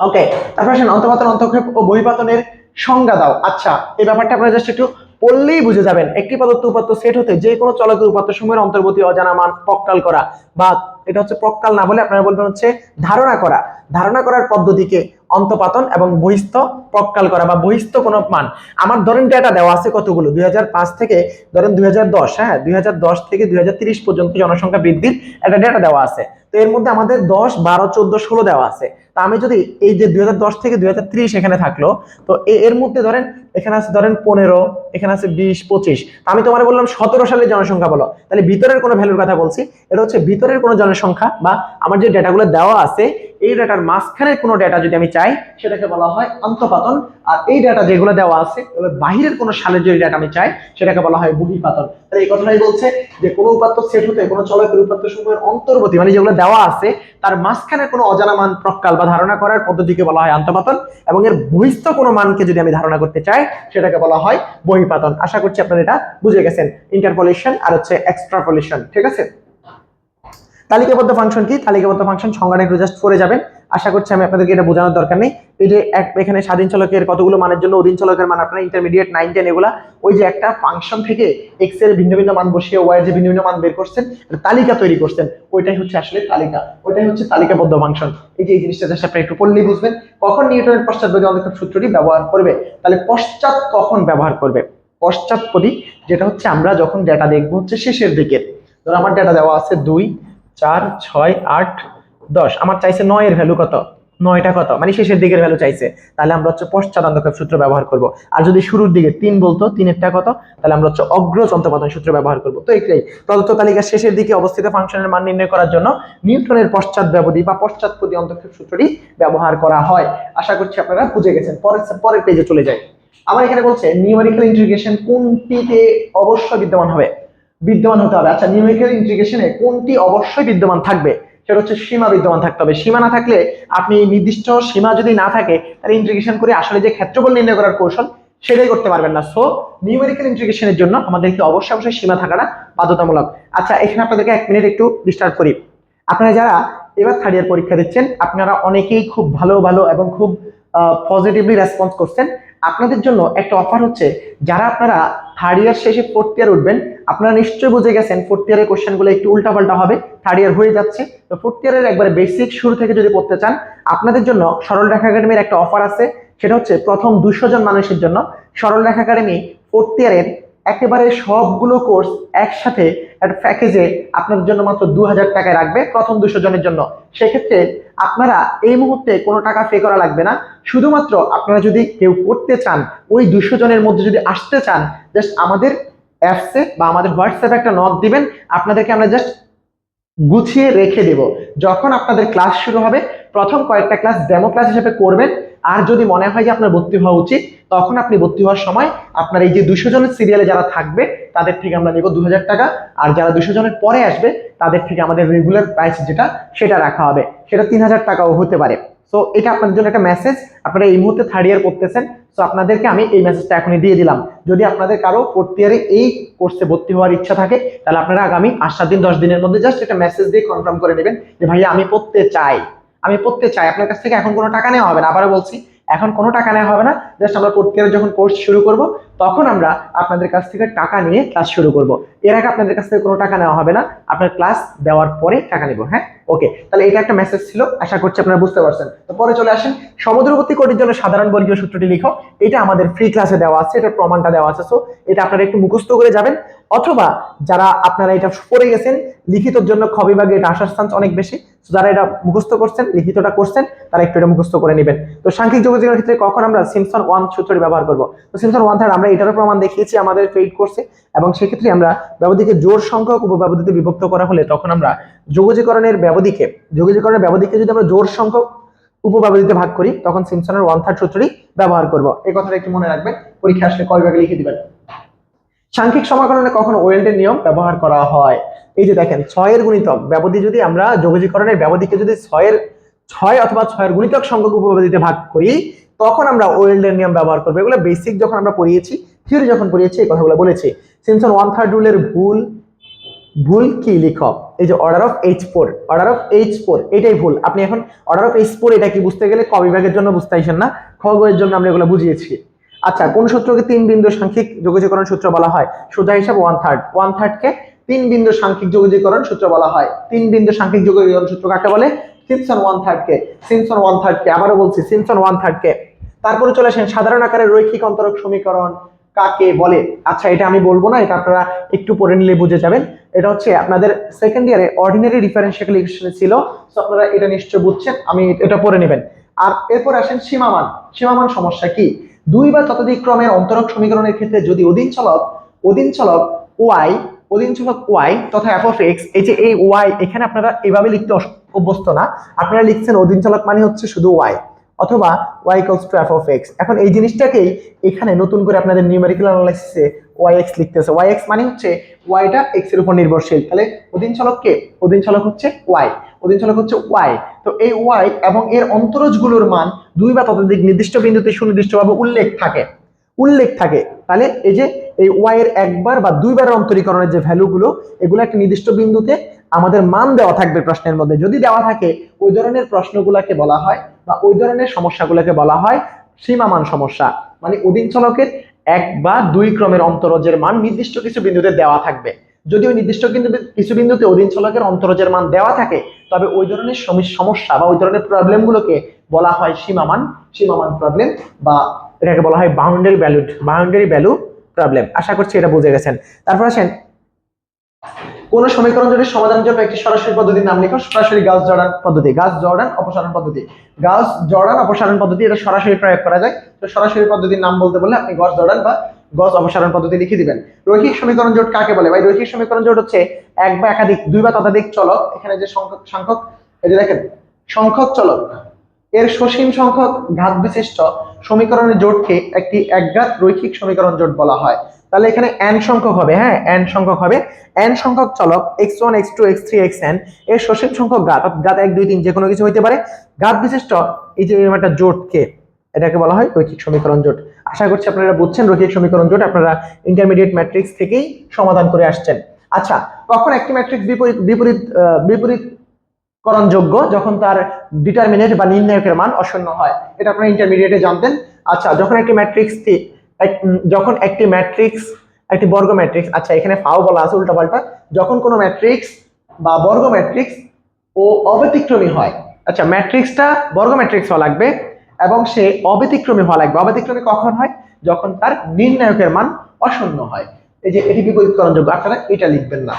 ওকে তারপর আসেন অন্তপাতন অন্তক্ষেপ ও বহিপাতনের সংজ্ঞা দাও। আচ্ছা এই ব্যাপারটা আপনারা জাস্ট একটু পড়লেই বুঝে যাবেন। একটি পদার্থ উপাত্ত সেট হতে যে কোনো চলকের উপাত্ত সমূহের অন্তর্বর্তী অজানা মান পক্কাল করা বা এটা হচ্ছে প্রকাল না বলে আপনারা বলবেন হচ্ছে ধারণা করা। ধারণা করার পদ্ধতিকে অন্তপাতন এবং বহিস্থ প্রকাল করা বা বহিস্থ কোনো মান। আমার ধরেন ডেটা দেওয়া আছে কতগুলো? দুই হাজার পাঁচ থেকে ধরেন দুই হাজার দশ হ্যাঁ? দুই থেকে দুই পর্যন্ত জনসংখ্যা বৃদ্ধির একটা ডেটা দেওয়া আছে। তো এর মধ্যে আমাদের দশ, বারো, চোদ্দ, ষোলো দেওয়া আছে। তা আমি যদি এই যে দুই হাজার দশ থেকে দুই হাজার ত্রিশ এখানে থাকল, তো এর মধ্যে ধরেন, এখানে আছে ধরেন পনেরো, এখানে আছে বিশ, পঁচিশ। আমি তোমার বললাম সতেরো সালের জনসংখ্যা বলো। তাহলে ভিতরের কোনো ভ্যালুর কথা বলছি। এটা হচ্ছে ভিতরের কোনো জনসংখ্যা বা আমার যে ডেটাগুলো দেওয়া আছে, এই ডেটার মাঝখানের কোনো ডেটা যদি আমি চাই, সেটাকে বলা হয় অন্তপাতন আর এই ডেটা যেগুলো দেওয়া আছে বাহিরের কোনো সালের যদি ডেটা আমি চাই, সেটাকে বলা হয় বহিপাতন তাহলে এই কথাটাই বলছে যে কোনো উপাত্ত সেট হতে, কোনো চলকের উপাত্ত সমূহের অন্তর্বর্তী মানে যেগুলো দেওয়া আছে, তার মাঝখানে কোনো অজানা মান প্রকাল বা ধারণা করার পদ্ধতিকে বলা হয় আন্তপাতন এবং এর বহিস্থ কোনো মানকে যদি আমি ধারণা করতে চাই, সেটাকে বলা হয় বহিপাতন আশা করছি আপনারা এটা বুঝে গেছেন। ইন্টারপোলেশন আর হচ্ছে এক্সট্রাপোলেশন ঠিক আছে? তালিকাবদ্ধ ফাংশন কি? তালিকাবদ্ধ ফাংশন সংজ্ঞাটা একটু জাস্ট করে যাবেন। আশা করছি আমি আপনাদেরকে এটা বোঝানোর দরকার নেই। এই যে এক এখানে স্বাধীন চলকের কতগুলো মানের জন্য অধীন চলকের মান? আপনারা ইন্টারমিডিয়েট নাইন টেন এগুলা, ওই যে একটা ফাংশন থেকে এক্সের ভিন্ন ভিন্ন মান বসিয়ে ওয়াই যে ভিন্ন ভিন্ন মান বের করছেন তালিকা তৈরি করছেন, ওইটাই হচ্ছে আসলে তালিকা। ওইটাই হচ্ছে তালিকাবদ্ধ ফাংশন এই যে এই জিনিসটা জাস্ট আপনি একটু পড়লেই বুঝবেন। কখন নিউটনের পশ্চাৎপদী অন্তক্ষেপ সূত্রটি ব্যবহার করবে? তাহলে পশ্চাৎ কখন ব্যবহার করবে? পশ্চাৎপদী, যেটা হচ্ছে আমরা যখন ডেটা দেখব হচ্ছে শেষের দিকের ধরো আমার ডেটা দেওয়া আছে দুই চার, ছয়, আট, দশ। আমার চাইছে নয়ের ভ্যালু কত? নয়টা কত? মানে শেষের দিকের ভ্যালু চাইছে। তাহলে আমরা হচ্ছে পশ্চাৎ অন্তক্ষেপ সূত্র ব্যবহার করব। আর যদি শুরুর দিকে তিন বলতো, তিনেরটা কত? তাহলে আমরা হচ্ছে অগ্রজ অন্তপাদন সূত্র ব্যবহার করব। তো এটাই প্রদত্ত তালিকার শেষের দিকে অবস্থিত ফাংশনের মান নির্ণয় করার জন্য নিউটনের পশ্চাৎ ব্যবধি বা পশ্চাৎপদী অন্তক্ষেপ সূত্রটি ব্যবহার করা হয়। আশা করছি আপনারা বুঝে গেছেন। পরের পরের পেজে চলে যাই। আমার এখানে বলছে নিউমেরিক্যাল ইন্টিগ্রেশন কোনটিতে অবশ্যই বিদ্যমান হবে? বিদ্যমান হতে হবে। আচ্ছা নিউমেরিক্যাল ইন্টিগ্রেশনে কোনটি অবশ্যই বিদ্যমান থাকবে? সেটা হচ্ছে সীমা বিদ্যমান থাকতে হবে। সীমা না থাকলে আপনি নির্দিষ্ট সীমা যদি না থাকে, তাহলে ইন্টিগ্রেশন করে আসলে যে ক্ষেত্রফল নির্ণয় করার কৌশল সেটাই করতে পারবেন না। সো নিউমেরিক্যাল ইন্টিগ্রেশনের জন্য আমাদেরকে অবশ্যই অবশ্যই সীমা থাকাটা বাধ্যতামূলক। আচ্ছা এখানে আপনাদেরকে এক মিনিট একটু ডিস্টার্ব করি। আপনারা যারা এবার থার্ড ইয়ার পরীক্ষা দিচ্ছেন, আপনারা অনেকেই খুব ভালো ভালো এবং খুব পজিটিভলি রেসপন্স করছেন। আপনাদের জন্য একটা অফার হচ্ছে, যারা আপনারা থার্ড ইয়ার শেষে ফোর্থ ইয়ার উঠবেন আপনারা নিশ্চয়ই বুঝে গেছেন ফোর্থ ইয়ারের কোশ্চেনগুলো একটু উল্টাপাল্টা হবে থার্ড ইয়ার হয়ে যাচ্ছে। তো ফোর্থ ইয়ারের একবারে বেসিক শুরু থেকে যদি পড়তে চান, আপনাদের জন্য সরল রেখা একাডেমির একটা অফার আছে, সেটা হচ্ছে প্রথম দুশো জন মানুষের জন্য। সরল রেখা একাডেমি ফোর্থ ইয়ারের একেবারে সবগুলো কোর্স একসাথে একটা প্যাকেজে আপনার জন্য মাত্র দু হাজার টাকায় রাখবে প্রথম দুশো জনের জন্য। সেক্ষেত্রে আপনারা এই মুহূর্তে কোনো টাকা পে করা লাগবে না। শুধুমাত্র আপনারা যদি কেউ করতে চান, ওই দুশো জনের মধ্যে যদি আসতে চান জাস্ট আমাদের অ্যাপসে বা আমাদের হোয়াটসঅ্যাপে একটা নক দিবেন, আপনাদেরকে আমরা জাস্ট গুছিয়ে রেখে দেব। যখন আপনাদের ক্লাস শুরু হবে, প্রথম কয়েকটা ক্লাস ডেমো ক্লাস হিসেবে করবেন। আর যদি মনে হয় যে আপনার ভর্তি হওয়া উচিত, তখন আপনি ভর্তি হওয়ার সময় আপনার এই যে দুশো জনের সিরিয়ালে যারা থাকবে, তাদের থেকে আমরা নেব দু হাজার টাকা। আর যারা দুশো জনের পরে আসবে, তাদের থেকে আমাদের রেগুলার প্রাইস যেটা, সেটা রাখা হবে। সেটা তিন হাজার টাকাও হতে পারে। সো এটা আপনাদের জন্য একটা মেসেজ আপনারা এই মুহূর্তে থার্ড ইয়ার করতেছেন সো আপনাদেরকে আমি এই মেসেজটা এখনই দিয়ে দিলাম। যদি আপনাদের কারও ফোর্থ ইয়ারে এই কোর্সে ভর্তি হওয়ার ইচ্ছা থাকে, তাহলে আপনারা আগামী আট, সাত দিন, দশ দিনের মধ্যে জাস্ট একটা মেসেজ দিয়ে কনফার্ম করে নেবেন যে, ভাইয়া, আমি পড়তে চাই। আমি পড়তে চাই। আপনার কাছ থেকে এখন কোনো টাকা নেওয়া হবে না। আবারও বলছি এখন কোনো টাকা নেওয়া হবে না। জাস্ট আমরা ইয়ারে যখন কোর্স শুরু করব, তখন আমরা আপনাদের কাছ থেকে টাকা নিয়ে ক্লাস শুরু করব। এর আগে আপনাদের কাছ থেকে কোনো টাকা নেওয়া হবে না। আপনার ক্লাস দেওয়ার পরে টাকা নেব হ্যাঁ? ওকে তাহলে এটা একটা মেসেজ ছিল। আশা করছি আপনারা বুঝতে পারছেন। তো পরে চলে আসেন। সমুদ্রবর্তী কোটির জন্য সাধারণ বর্গীয় সূত্রটি লিখো। এটা আমাদের ফ্রি ক্লাসে দেওয়া আছে এটা প্রমাণটা দেওয়া আছে। সো এটা আপনারা একটু মুখস্থ করে যাবেন। অথবা যারা আপনারা এটা পড়ে গেছেন, লিখিতর জন্য খ এটা আসার চান্স অনেক বেশি। যারা এটা মুখস্থ করছেন, লিখিতটা করছেন, তারা একটু এটা মুখস্থ করে নেবেন। তো সাংখ্যিক যোগাযোগের ক্ষেত্রে কখন আমরা সিমসন ওয়ান সূত্রটি ব্যবহার করব? তো সিমসন ওয়ান থার্ড আমরা এটারও প্রমাণ দেখিয়েছি আমাদের ফেইড কোর্সে এবং সেক্ষেত্রে আমরা ব্যবধিকে জোর সংখ্যক উপব্যবধিতে বিভক্ত করা হলে তখন আমরা যোগজীকরণের ব্যবধিকে যোগজীকরণের ব্যবধিকে যদি আমরা জোর সংখ্যক উপব্যবধিতে ভাগ করি, তখন সিমসনের ওয়ান থার্ড সূত্রটি ব্যবহার করব। এই কথাটা একটু মনে রাখবেন পরীক্ষা আসলে কয় ভাগে লিখে দিবেন? সাংখ্যিক সমাকলনে কখনো ওয়েল্ডের নিয়ম ব্যবহার করা হয়। এই যে দেখেন, ছয়ের গুণিতক, ব্যবধি যদি আমরা যোগজীকরণের ব্যবধিকে যদি ছয়ের, ছয় অথবা ছয়ের গুণিতক সংখ্যক উপব্যবধিতে ভাগ করি, তখন আমরা ওয়েল্ডের নিয়ম ব্যবহার করব। এগুলো বেসিক যখন আমরা পড়িয়েছি থিওরি যখন পড়িয়েছি, এই কথাগুলো বলেছি। সিমসন ওয়ান থার্ড রুলের ভুল ভুল কি লিখ এই যে order of h four order of h four এটাই ভুল। আপনি এখন অর্ডার অফ এইচ ফোর এটা কি বুঝতে গেলে ক বিভাগের জন্য বুঝতে আইসেন না? খ বইয়ের জন্য আমরা এগুলো বুঝিয়েছি। আচ্ছা কোন সূত্রকে তিন বিন্দু সাংখ্যিক যোগজীকরণ সূত্র বলা হয়? সোজা হিসাব ওয়ান থার্ড ওয়ান থার্ডকে তিন বিন্দু সাংখ্যিক যোগজীকরণ সূত্র বলা হয়। তিন বিন্দু সাংখ্যিক যোগজীকরণ সূত্র কাকে বলে? সিমসন ওয়ান থার্ডকে সিমসন ওয়ান থার্ডকে আবারও বলছি সিমসন ওয়ান থার্ডকে তারপরে চলে আসেন, সাধারণ আকারের রৈখিক অন্তরক সমীকরণ কাকে বলে? আচ্ছা এটা আমি বলব না, এটা আপনারা একটু পড়ে নিলে বুঝে যাবেন। এটা হচ্ছে আপনাদের সেকেন্ড ইয়ারে অর্ডিনারি ডিফারেন্সিয়াল ইকুয়েশনে ছিল তো আপনারা এটা নিশ্চয় বুঝছেন, আমি এটা পড়ে নেবেন। আর এরপর আসেন সীমামান। সীমামান সমস্যা কি? দুই বা ততোধিক ক্রমের অন্তরক সমীকরণের ক্ষেত্রে যদি অধীন চলক অধীন চলক ওয়াই অধীন চলক ওয়াই তথা এফ অফ এক্স এই যে এই ওয়াই এখানে আপনারা এভাবে লিখতে অভ্যস্ত না। আপনারা লিখছেন অধীন চলক মানে হচ্ছে শুধু ওয়াই অথবা ওয়াই কলস টু এফ অফ এক্স এখন এই জিনিসটাকেই এখানে নতুন করে আপনাদের নিউমেরিক্যাল অ্যানালাইসিসে ওয়াই এক্স লিখতেছে। ওয়াই এক্স মানে হচ্ছে ওয়াইটা এক্সের উপর নির্ভরশীল। তাহলে অধীন চলক কে? অধীন চলক হচ্ছে ওয়াই অধীন চলক হচ্ছে ওয়াই তো এই ওয়াই এবং এর অন্তরজগুলোর মান দুই বা ততোধিক নির্দিষ্ট বিন্দুতে সুনির্দিষ্টভাবে উল্লেখ থাকে। উল্লেখ থাকে। তাহলে এই যে এই ওয়াই এর একবার বা দুইবারের অন্তরীকরণের যে ভ্যালুগুলো, এগুলো একটা নির্দিষ্ট বিন্দুতে আমাদের মান দেওয়া থাকবে প্রশ্নের মধ্যে। যদি দেওয়া থাকে, ওই ধরনের প্রশ্নগুলোকে বলা হয় বা ওই ধরনের সমস্যাগুলোকে বলা হয় সীমামান সমস্যা। মানে অধীন চলকের এক বা দুই ক্রমের অন্তরজের মান নির্দিষ্ট কিছু বিন্দুতে দেওয়া থাকবে। যদি ওই নির্দিষ্ট কিন্তু কিছু বিন্দুতে অধীন চলকের অন্তরজের মান দেওয়া থাকে, তবে ওই ধরনের সমি- সমস্যা বা ওই ধরনের প্রবলেমগুলোকে বলা হয় সীমামান। সীমামান প্রবলেম বা এটাকে বলা হয় boundary value boundary value problem আশা করছি এটা বুঝে গেছেন। তারপর আসেন কোন সমীকরণ জটির সমাধানের জন্য একটি সরাসরি পদ্ধতির নাম লিখো, সরাসরি গাছ জর্ডান পদ্ধতি, গাছ জর্ডান অপসারণ পদ্ধতি। গাছ জর্ডান অপসারণ পদ্ধতি, এটা সরাসরি প্রয়োগ করা যায়। তো সরাসরি পদ্ধতির নাম বলতে বলে আপনি গস জর্ডান বা গস অপসারণ পদ্ধতি লিখে দিবেন। রৈখিক সমীকরণ জোট কাকে বলে? ভাই, রৈখিক সমীকরণ জোট হচ্ছে এক বা একাধিক, দুই বা ততোধিক চলক। এখানে যে সংখ্যক সংখ্যক, এই যে দেখেন, সংখ্যক চলক। এর সসীম সংখ্যক ঘাত বিশিষ্ট সমীকরণের জোটকে একটি একঘাত রৈখিক সমীকরণ জোট বলা হয়। তাহলে এখানে n সংখ্যক হবে হ্যাঁ? n সংখ্যক হবে। n সংখ্যক চলক x1 x2 x3 xn, এর সসীম সংখ্যক অর্থাৎ ঘাত এক, দুই, তিন যে কোনো কিছু হইতে পারে। ঘাত বিশিষ্ট, এই যে একটা জোটকে এটাকে বলা হয় রৈখিক সমীকরণ জোট। আশা করছি আপনারা বুঝছেন রৈখিক সমীকরণ জোট, আপনারা ইন্টারমিডিয়েট ম্যাট্রিক্স থেকেই সমাধান করে আসছেন। আচ্ছা কখন একটি ম্যাট্রিক্স বিপরীত বিপরীত বিপরীত করণযোগ্য যখন তার ডিটারমিনেট বা নির্ণায়কের মান অশূন্য হয়। এটা আপনারা ইন্টারমিডিয়েটে জানতেন। আচ্ছা যখন একটি ম্যাট্রিক্স যখন একটি ম্যাট্রিক্স একটি বর্গ ম্যাট্রিক্স আচ্ছা এখানে ফাও বলা আছে উল্টাপাল্টা, যখন কোনো ম্যাট্রিক্স বা বর্গ ম্যাট্রিক্স ও অব্যতিক্রমী হয় আচ্ছা ম্যাট্রিক্সটা বর্গ ম্যাট্রিক্স হওয়া লাগবে এবং সে অব্যতিক্রমী হওয়া লাগবে। অব্যতিক্রমী কখন হয়? যখন তার নির্ণায়কের মান অশূন্য হয়। এই যে, এটি বিপরীতকরণযোগ্য, আপনারা এটা লিখবেন না।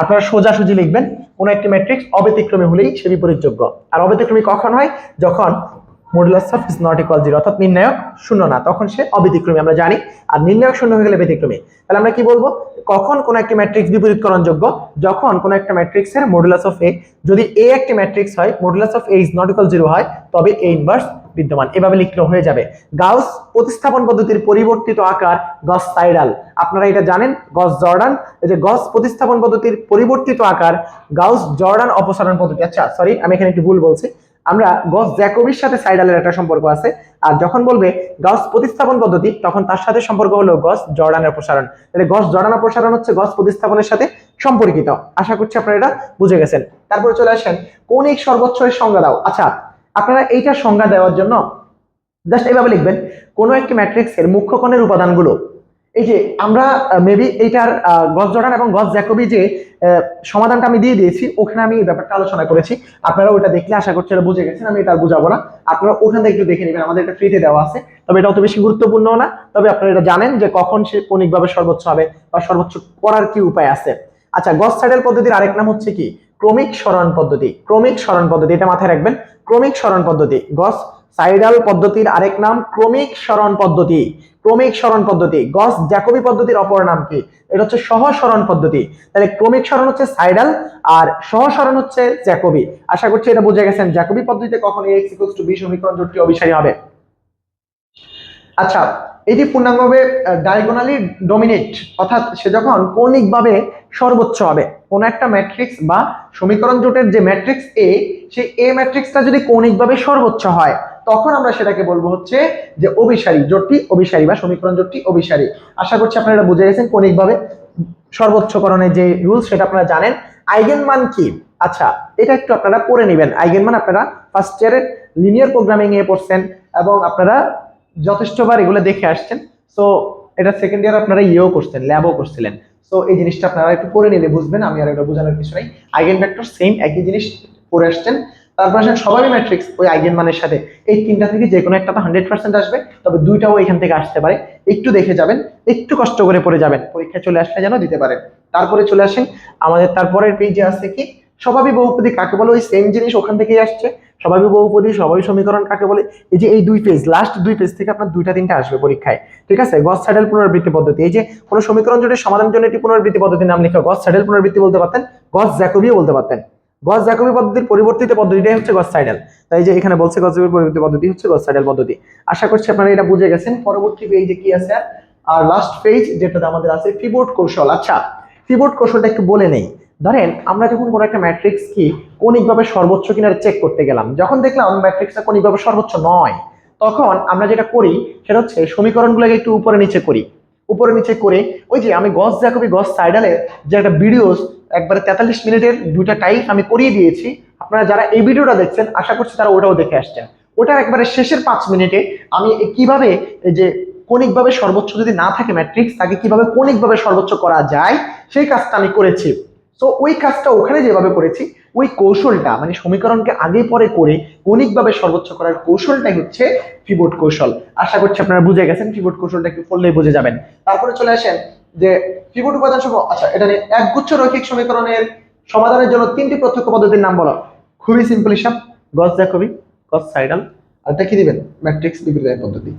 আপনারা সোজাসুজি লিখবেন, কোনো একটি ম্যাট্রিক্স অব্যতিক্রমী হলেই সে বিপরীতযোগ্য। আর অব্যতিক্রমী কখন হয়? যখন modulus of is not equal zero অর্থাৎ নির্ণায়ক শূন্য না, তখন সে অব্যতিক্রমী, আমরা জানি। আর নির্ণায়ক শূন্য হয়ে গেলে ব্যতিক্রমী। তাহলে আমরা কি বলব? কখন কোন একটি ম্যাট্রিক্স বিপরীতকরণযোগ্য? যখন কোন একটা ম্যাট্রিক্সের মডুলাস অফ এ যদি এ একটি ম্যাট্রিক্স হয় modulus of a is not equal zero হয়, তবে এ ইনভার্স বিদ্যমান। এভাবে লিখলেও হয়ে যাবে। গাউস প্রতিস্থাপন পদ্ধতির পরিবর্তিত আকার গস সাইডাল। আপনারা এটা জানেন? Gauss Jordan. এই যে গস প্রতিস্থাপন পদ্ধতির পরিবর্তিত আকার, গাউস জর্ডান অপসারণ পদ্ধতি। আচ্ছা সরি আমি এখানে একটু ভুল বলছি। আমরা গস জ্যাকোবির সাথে সাইডালের একটা সম্পর্ক আছে, আর যখন বলবে গস প্রতিস্থাপন পদ্ধতি, তখন তার সাথে সম্পর্ক হলো গস জর্ডানের অপসারণ তাহলে গস জর্ডান অপসারণ হচ্ছে গস প্রতিস্থাপনের সাথে সম্পর্কিত। আশা করছি আপনারা এটা বুঝে গেছেন। তারপরে চলে আসেন, কৌণিক সর্বোচ্চ এর সংজ্ঞা দাও। আচ্ছা আপনারা এইটা সংজ্ঞা দেওয়ার জন্য জাস্ট এইভাবে লিখবেন, কোন একটি ম্যাট্রিক্সের মুখ্য কোণের উপাদানগুলো এই যে আমরা মেবি এইটার গস জর্ডান এবং গস জ্যাকোবি যে সমাধানটা আমি দিয়ে দিয়েছি, ওখানে আমি এই ব্যাপারটা আলোচনা করেছি। আপনারা ওটা দেখলে আশা করছি বুঝে গেছেন, আমি এটা বুঝাবো না। আপনারা ওখান থেকে একটু দেখে নেবেন, আমাদের এটা ফ্রিতে দেওয়া আছে। তবে এটা অত বেশি গুরুত্বপূর্ণ না। তবে আপনারা এটা জানেন যে কখন সে কৌণিকভাবে সর্বোচ্চ হবে বা সর্বোচ্চ করার কি উপায় আছে। আচ্ছা গস স্যাডেল পদ্ধতির আরেক নাম হচ্ছে কি? ক্রমিক সরণ পদ্ধতি। ক্রমিক সরণ পদ্ধতি, এটা মাথায় রাখবেন। ক্রমিক সরণ পদ্ধতি। গস সাইডাল পদ্ধতির আরেক নাম ক্রমিক সরণ পদ্ধতি। ক্রমিক সরণ পদ্ধতি। গস জ্যাকোবি পদ্ধতির অপর নাম কি? এটা হচ্ছে সহসরণ পদ্ধতি। তাহলে ক্রমিক সরণ হচ্ছে সাইডাল আর সহসরণ হচ্ছে জ্যাকোবি। আশা করছি এটা বুঝে গেছেন। জ্যাকবি পদ্ধতিতে কখন এক্স ইকুয়ালস টু বি সমীকরণ জোটটি অভিসারী হবে। আচ্ছা এটি পূর্ণাঙ্গভাবে ডায়াগোনালি ডোমিনেট অর্থাৎ সে যখন কৌণিকভাবে সর্বোচ্চ হবে, কোন একটা ম্যাট্রিক্স বা সমীকরণ জোটের যে ম্যাট্রিক্স এ সেই এ ম্যাট্রিক্সটা যদি কৌণিকভাবে সর্বোচ্চ হয় তখন আমরা সেটাকে বলব হচ্ছে যে অভিসারী, জোটটি অভিসারী বা সমীকরণ জোটটি অভিসারী। আশা করছি আপনারা এটা বুঝে গেছেন কৌণিকভাবে। সর্বোচ্চকরণের যে রুলস সেটা আপনারা জানেন। আইগেন মান কি? আচ্ছা এটা একটু আপনারা পড়ে নেবেন। আইগেন মান আপনারা ফার্স্ট ইয়ারের লিনিয়ার প্রোগ্রামিং এ পড়ছেন এবং আপনারা যথেষ্টবার এগুলো দেখে আসছেন। সো এটা সেকেন্ড ইয়ার আপনারা ইয়েও করছেন ল্যাবও করছিলেন। সো এই জিনিসটা আপনারা একটু পড়ে নিলে বুঝবেন, আমি আর এটা বোঝানোর কিছু নাই। আইগেন ভেক্টর সেম একই জিনিস পড়ে আসছেন। তারপর আসেন সবারই ম্যাট্রিক্স ওই আইগেন মানের সাথে। এই তিনটা থেকে যে কোনো একটা তো হান্ড্রেড পার্সেন্ট আসবে, তবে দুইটাও এখান থেকে আসতে পারে। একটু দেখে যাবেন, একটু কষ্ট করে পড়ে যাবেন। পরীক্ষায় চলে আসলে যেন দিতে পারেন। তারপরে চলে আসেন, আমাদের তারপরের পেজে আছে কি? স্বভাবিক বহুপদী কাকে বলে? ওই সেম জিনিস ওখান থেকেই আসছে। স্বভাবিক বহুপদী স্বাভাবিক সমীকরণ কাকে বলে? এই যে এই দুই পেজ লাস্ট দুই পেজ থেকে আপনার দুইটা তিনটা আসবে পরীক্ষায়। ঠিক আছে? গস স্যাডেল পুনরাবৃত্তি পদ্ধতি। এই যে কোনো সমীকরণ জটির সমাধানের জন্য একটি পুনরাবৃত্তি পদ্ধতির নাম লিখে। গস স্যাডেল পুনরাবৃত্তি বলতে পারতেন, গস জ্যাকোবিও বলতে পারতেন। গস জ্যাকোবি পদ্ধতির পরিবর্তিত পদ্ধতিটাই হচ্ছে গস সাইডাল তাই যে এখানে বলছে গস জ্যাকোবি পরিবর্তিত পদ্ধতি হচ্ছে গস সাইডাল পদ্ধতি। আশা করছি আপনারা এটা বুঝে গেছেন। পরবর্তী পেজে কি আছে? আর? লাস্ট পেজ যেটাতে আমাদের আছে ফিবোর্ড কৌশল। আচ্ছা ফিবোর্ড কৌশলটা একটু বলে নেই। ধরেন, আমরা যখন কোনো একটা ম্যাট্রিক্স কি কৌণিকভাবে সর্বোচ্চ কিনা চেক করতে গেলাম, যখন দেখলাম ম্যাট্রিক্সটা কৌণিকভাবে সর্বোচ্চ নয়, তখন আমরা যেটা করি, সেটা হচ্ছে সমীকরণগুলোকে একটু উপরে নিচে করি। উপরে নিচে করে, ওই যে আমি গস জ্যাকোবি গস সাইডালের যে একটা ভিডিওস একবারে তেতাল্লিশ মিনিটের দুইটা টাইপ আমি করিয়ে দিয়েছি। আপনারা যারা এই ভিডিওটা দেখছেন, আশা করছি তারা ওটাও দেখে আসছেন। ওটার একবারে শেষের পাঁচ মিনিটে আমি কীভাবে যে কণিকভাবে সর্বোচ্চ যদি না থাকে ম্যাট্রিক্স তাকে কীভাবে কণিকভাবে সর্বোচ্চ করা যায়, সেই কাজটা আমি করেছি। তো ওই কাজটা ওখানে যেভাবে করেছি, ওই কৌশলটা মানে সমীকরণকে আগে পরে করে কণিকভাবে সর্বোচ্চ করার কৌশলটাই হচ্ছে পিভট কৌশল। আশা করছি আপনারা বুঝে গেছেন পিভট কৌশলটা একটু পড়লেই বুঝে যাবেন। তারপরে চলে আসেন যে পিভট উপাদান সমূহ আচ্ছা এটা নিয়ে একগুচ্ছ রৈখিক সমীকরণের সমাধানের জন্য তিনটি প্রত্যক্ষ পদ্ধতির নাম বলো। খুবই সিম্পল হিসাব গস জ্যাকবি গস সাইডাল আর এটা কি দিবেন? ম্যাট্রিক্স বিবৃতি পদ্ধতি।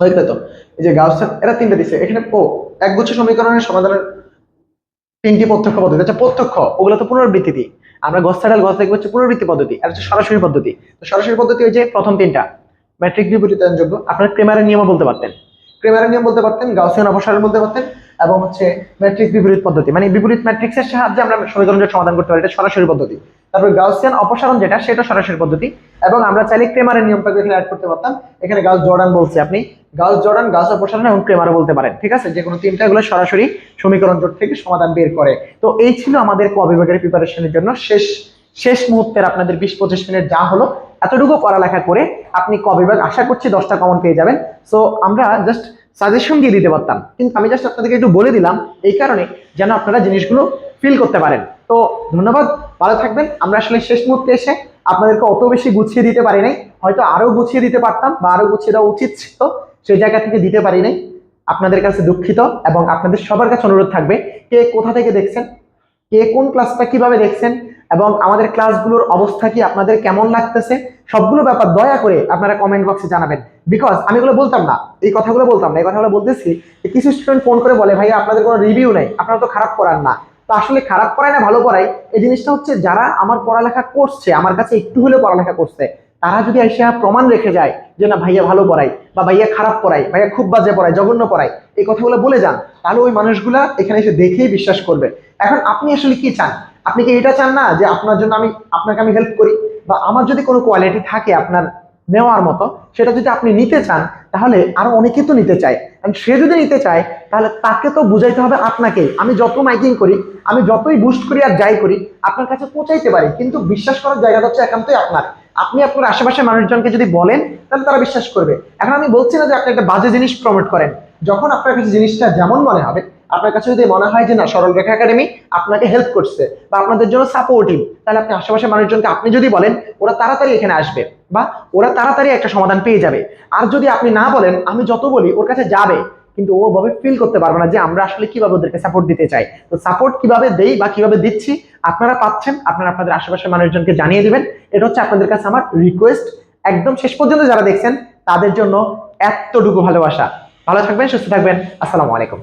হয়ে তো। এই যে গাউসেন এরা তিনটা দিছে। এখানে ও একগুচ্ছ সমীকরণের সমাধানের তিনটি প্রত্যক্ষ পদ্ধতি। আচ্ছা প্রত্যক্ষ, ওগুলো তো পুনরাবৃত্তি। দিই আমরা গস সাইডাল গস দেখব হচ্ছে পুনরাবৃত্তি পদ্ধতি। আর হচ্ছে সরাসরি পদ্ধতি। তো সরাসরি পদ্ধতি ওই যে প্রথম তিনটা। ম্যাট্রিক বিপরীতায়নযোগ্য আপনারা ক্রেমারের নিয়মও বলতে পারতেন। ক্রেমারের নিয়ম বলতে পারতেন, গাউসিয়ান অপসারণ বলতে পারতেন, এবং হচ্ছে ম্যাট্রিক্স বিপরীত পদ্ধতি। মানে বিপরীত ম্যাট্রিক্সের সাহায্যে আমরা সমীকরণটা সমাধান করতে পারি, এটা সরাসরি পদ্ধতি। তারপর গাউসিয়ান অপসারণ যেটা, সেটা সরাসরি পদ্ধতি। এবং আমরা চাইলে ক্রেমারের নিয়মটাকে এখানে অ্যাড করতে পারতাম, এখানে গাউস জর্ডান বলছে আপনি। গাউস জর্ডান, গাউস অপসারণ এবং ক্রেমারও বলতে পারেন, ঠিক আছে? যে কোনো তিনটা গুলো সরাসরি সমীকরণ জোট থেকে সমাধান বের করে। তো এই ছিল আমাদের ক বিভাগের প্রিপারেশনের জন্য। শেষ শেষ মুহূর্তের আপনাদের বিশ পঁচিশ মিনিট যা হলো এতটুকু পড়ালেখা করে আপনি ক বিভাগ আশা করছি দশটা কমন পেয়ে যাবেন। সো আমরা জাস্ট সাজেশন দিয়ে দিতে পারতাম। কিন্তু আমি জাস্ট আপনাদেরকে একটু বলে দিলাম, এই কারণে যেন আপনারা জিনিসগুলো ফিল করতে পারেন। তো, ধন্যবাদ, ভালো থাকবেন। আমরা আসলে শেষ মুহূর্তে এসে আপনাদেরকে অত বেশি গুছিয়ে দিতে পারি নাই। হয়তো আরও গুছিয়ে দিতে পারতাম বা আরও গুছিয়ে দেওয়া উচিত ছিল। সেই জায়গা থেকে দিতে পারি নাই। আপনাদের কাছে দুঃখিত এবং আপনাদের সবার কাছে অনুরোধ থাকবে, কে কোথা থেকে দেখছেন? কে কোন ক্লাসটা কীভাবে দেখছেন? এবং আমাদের ক্লাসগুলোর অবস্থা কি, আপনাদের কেমন লাগতেছে? সবগুলো ব্যাপার দয়া করে আপনারা কমেন্ট বক্সে জানাবেন। বিকজ আমি এগুলো বলতাম না, এই কথাগুলো বলতাম না, এই কথাগুলো বলতেছি কিছু স্টুডেন্ট ফোন করে বলে ভাই আপনাদের কোনো রিভিউ নেই, আপনারা তো খারাপ করান না। তো আসলে খারাপ পড়ায় না, ভালো পড়ায়। এই জিনিসটা হচ্ছে যারা আমার পড়ালেখা করছে, আমার কাছে একটু হলেও পড়ালেখা করছে, তারা যদি এসে প্রমাণ রেখে যায় যে, না, ভাইয়া ভালো পড়ায় বা ভাইয়া খারাপ পড়ায়, ভাইয়া খুব বাজে পড়ায়, জঘন্য পড়ায়, এই কথাগুলো বলে যান, তাহলে ওই মানুষগুলা এখানে এসে দেখেই বিশ্বাস করবে। এখন আপনি আসলে কি চান? আপনি কি এটা চান না যে আপনার জন্য আমি, আপনাকে আমি হেল্প করি? বা আমার যদি কোনো কোয়ালিটি থাকে আপনার নেওয়ার মতো, সেটা যদি আপনি নিতে চান, তাহলে আরও অনেকে তো নিতে চায়। কারণ সে যদি নিতে চায়, তাহলে তাকে তো বুঝাইতে হবে আপনাকে আমি যত মাইকিং করি, আমি যতই বুস্ট করি আর যাই করি, আপনার কাছে পৌঁছাইতে পারি। কিন্তু বিশ্বাস করার জায়গাটা হচ্ছে একান্তই আপনার। আপনি আপনার আশেপাশের মানুষজনকে যদি বলেন, তাহলে তারা বিশ্বাস করবে। এখন আমি বলছি না যে আপনি একটা বাজে জিনিস প্রমোট করেন। যখন আপনার কাছে জিনিসটা যেমন মনে হবে আপনার কাছে যদি মনে হয় যে না, সরল রেখা একাডেমি আপনাকে হেল্প করছে বা আপনাদের জন্য সাপোর্টিভ তাহলে আপনি আশেপাশের মানুষজনকে আপনি যদি বলেন, ওরা তাড়াতাড়ি এখানে আসবে বা ওরা তাড়াতাড়ি একটা সমাধান পেয়ে যাবে। আর যদি আপনি না বলেন, আমি যত বলি, ওর কাছে যাবে, কিন্তু ওভাবে ফিল করতে পারবে না যে আমরা আসলে কীভাবে ওদেরকে সাপোর্ট দিতে চাই। তো সাপোর্ট কীভাবে দেই বা কীভাবে দিচ্ছি, আপনারা পাচ্ছেন, আপনারা আপনাদের আশেপাশের মানুষজনকে জানিয়ে দিবেন। এটা হচ্ছে আপনাদের কাছে আমার রিকোয়েস্ট একদম শেষ পর্যন্ত যারা দেখছেন, তাদের জন্য এতটুকু ভালোবাসা। ভালো থাকবেন, সুস্থ থাকবেন। আসসালামু আলাইকুম।